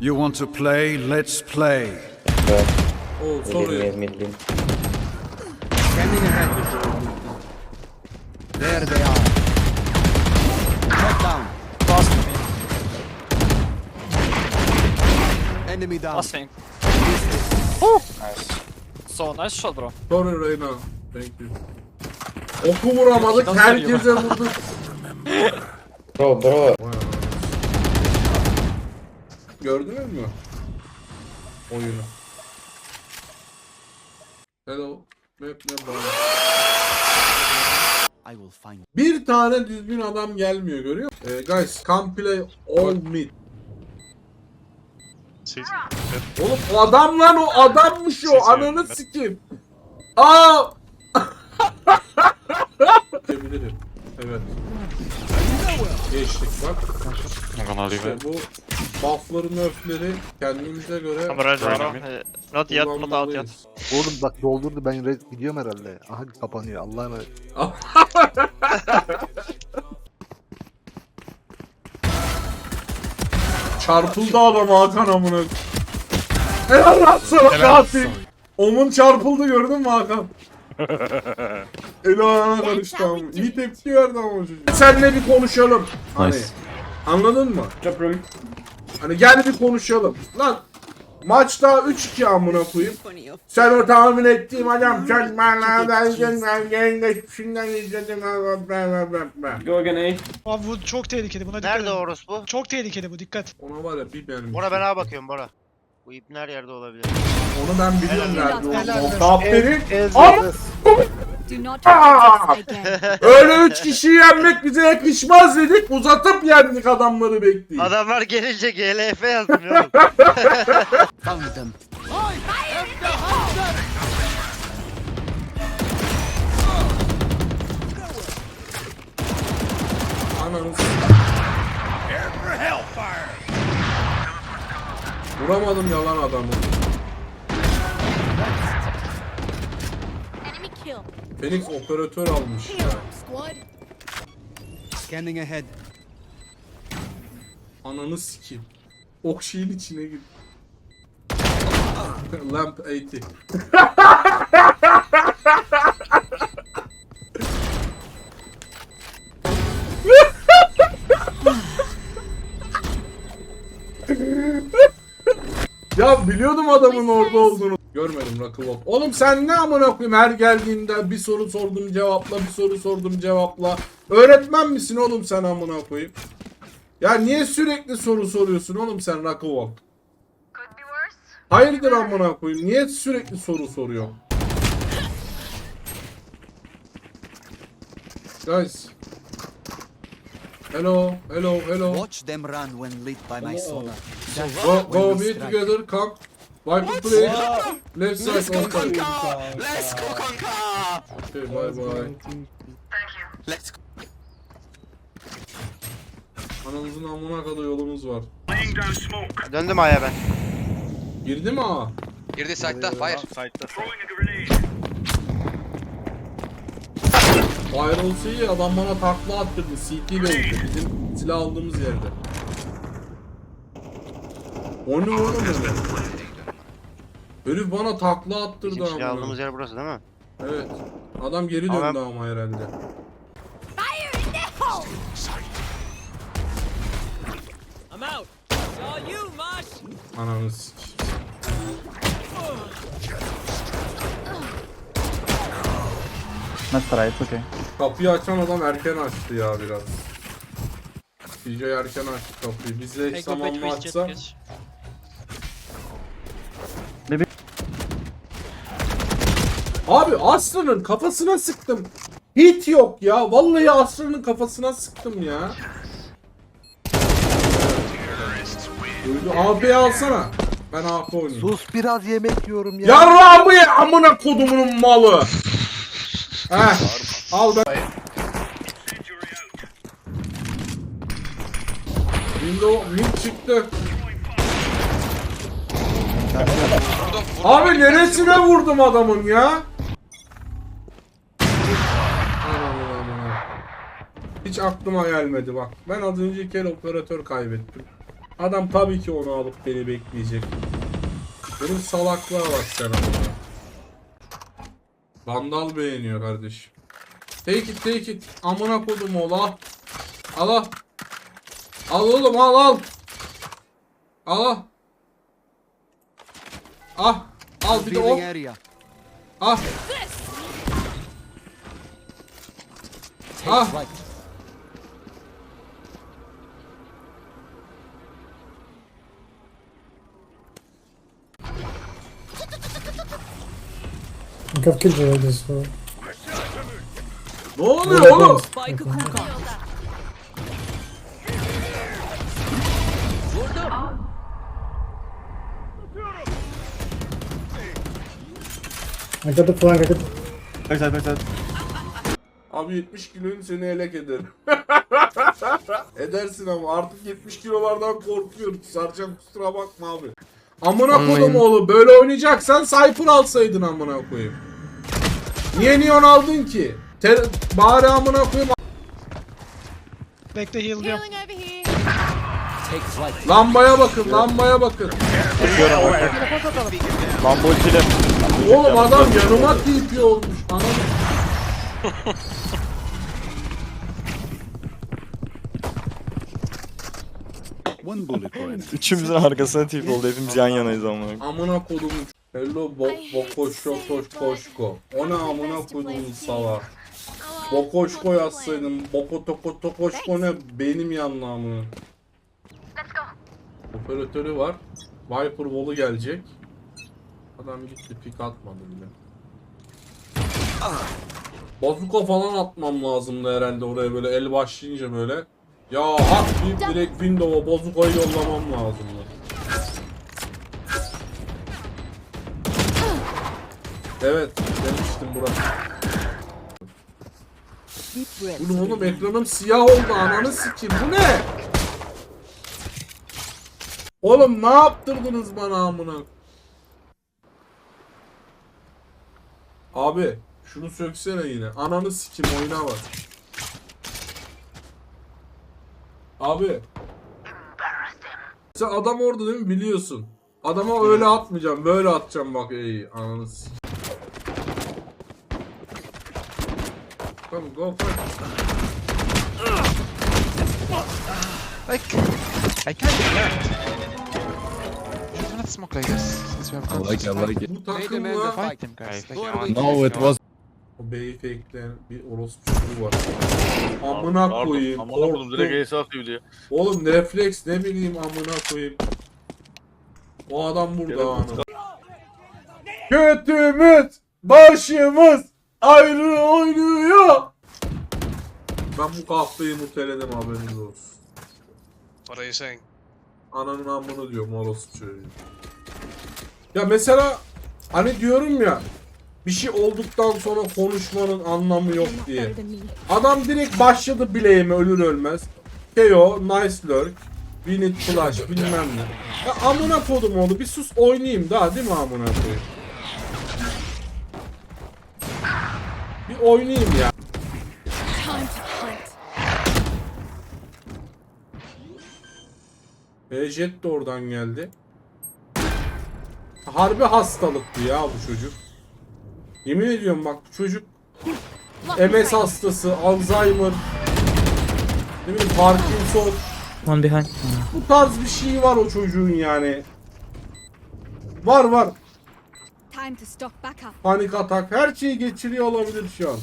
You want to play? Let's play. Oo Midliyim, soruyor. help. There they are. Head down. Last me. Enemy down. Last thing. Nice. So nice shot bro. Sorry Reyna. Thank you. Oku vuramadık. Herkese vurduk. Bro bro. Gördünüz mü? Oyunu. Hello. Map ne bana? I will find. Bir tane düzgün adam gelmiyor görüyor musun? Ee, guys, come play all mid. Oğlum o adam lan o adammış o ananı sikim. Aa! Diyebilirim. Evet. Geçtik bak. I'm gonna leave İşte it. bu buffların öfleri kendimize göre I'm ready right now. Uh, not yet, not out yet. kullanmalıyız. Oğlum bak doldurdu ben red gidiyorum herhalde. Aha kapanıyor Allah'a emanet. Çarpıldı adam Hakan amına. Helal lan sana katil. Omun çarpıldı gördün mü Hakan? Eli ayağına karıştı ama. İyi tepki verdi ama çocuk. Seninle bir konuşalım. Hani, anladın mı? Hani gel bir konuşalım. Lan maçta 3-2 amına koyayım. Sen o tahmin ettiğim adam sen bana ben ben geçmişinden izledim. Abi bu çok tehlikeli buna dikkat Nerede edin. orospu? Çok tehlikeli bu dikkat. Ona var ya bir benim. Bora ben ağa bakıyorum Bora. Bu ip her yerde olabilir. Onu ben biliyorum nerede Helal olduğunu. olsun. Aferin. Öyle üç kişiyi yenmek bize yakışmaz dedik. Uzatıp yendik adamları bekleyin. Adamlar gelince GLF yazdım ya oğlum. Found them. Ananı s- Vuramadım yalan adamı. Phoenix operatör almış. Scanning ahead. Ananı sikeyim. Ok şeyin içine gir. Lamp 80. ya biliyordum adamın orada olduğunu. Görmedim Rock'n'Roll. Oğlum sen ne amına koyayım her geldiğinde bir soru sordum cevapla bir soru sordum cevapla. Öğretmen misin oğlum sen amına koyayım? Ya niye sürekli soru soruyorsun oğlum sen Rock'n'Roll? Hayırdır amına koyayım? Niye sürekli soru soruyor? Guys. Hello, hello, hello. Watch them run when lit by my sonar. Go, go be together, come. Wipe the play. Left side, on side. Let's go kanka. Okay, bye bye. Let's go. Ananızın amına kadar yolumuz var. Döndüm A'ya ben. Girdi mi ağa? Girdi site'da fire. Fire olsa iyi adam bana takla attırdı. CT ile oldu. Bizim silah aldığımız yerde. O ne oğlum öyle? Herif bana takla attırdı Bizim silah ama. aldığımız yer burası değil mi? Evet. Adam geri Ama döndü ama herhalde. Fire in the hole. Ananı sik. Nice try, it's okay. Kapıyı açan adam erken açtı ya biraz. DJ erken açtı kapıyı. Bize eş zamanlı açsa. Abi Aslı'nın kafasına sıktım. Hit yok ya. Vallahi Aslı'nın kafasına sıktım ya. Duydu. AP alsana. Ben AP oynayayım. Sus biraz yemek yiyorum ya. Yarrağımı ye amına kodumunun malı. Heh. Al ben. Window mid çıktı. Abi neresine vurdum adamın ya? Hiç aklıma gelmedi bak. Ben az önce kere operatör kaybettim. Adam tabii ki onu alıp beni bekleyecek. Benim salaklığa bak sen ama. Vandal beğeniyor kardeşim. Take it take it. Amına kodum oğlu al. Al al. Al oğlum al al. Al al. Ah. Al bir de o. Revealing area. Ah. Ah. Right. Ne oluyor oğlum? Abi 70 kiloyum seni elek ederim. Edersin ama artık 70 kilolardan korkuyorum. Sarcan kusura bakma abi. Amına koydum oğlu böyle oynayacaksan Cypher alsaydın amına koyayım. Niye Neon aldın ki? Ter bari amına koyayım. Bekle heal diyorum. Lambaya bakın, lambaya bakın. Lambo ultili. Oğlum adam yanıma TP olmuş. Anam. One bullet point. Üçümüzün arkasına tip oldu. Hepimiz yan yanayız amına. Amına kodumu. Hello bo boko şoko koşko. O ne amına kodumu sala. Bokoşko yazsaydım. Boko toko tokoşko ne benim yanlamı. Operatörü var. Viper Wall'u gelecek. Adam gitti pik atmadı bile. Bazuka falan atmam lazımdı herhalde oraya böyle el başlayınca böyle. Ya hak deyip direkt Windows'a bazukayı yollamam lazımdı. Evet demiştim breath. Bu oğlum ekranım siyah oldu ananı sikim bu ne? Oğlum ne yaptırdınız bana amına? Abi şunu söksene yine. Ananı sikim oyuna bak. Abi. Sen adam orada değil mi biliyorsun. Adama öyle atmayacağım böyle atacağım bak iyi ananı sikim. Come go fight. Bu takımla No it was. o fakeleyen bir orospu çocuğu var. Amına koyayım. Korktum. Oğlum refleks ne bileyim amına koyayım. O adam burada ana. Kötümüz başımız ayrı oynuyor. Ben bu kahveyi muteledim haberiniz olsun. What are you saying? Ananın amını diyorum orospu çocuğu. Ya mesela hani diyorum ya bir şey olduktan sonra konuşmanın anlamı yok diye. Adam direkt başladı bileğime ölür ölmez. KO, nice lurk, we need flash bilmem ne. Ya amına kodum oldu bir sus oynayayım daha değil mi amına koyayım? Oynayayım ya. Time to hunt. E, Jet de oradan geldi. Harbi hastalıktı ya bu çocuk. Yemin ediyorum bak bu çocuk MS hastası, Alzheimer, ne bileyim Parkinson. One behind. Bu tarz bir şey var o çocuğun yani. Var var. Panik atak her şeyi geçiriyor olabilir şu an.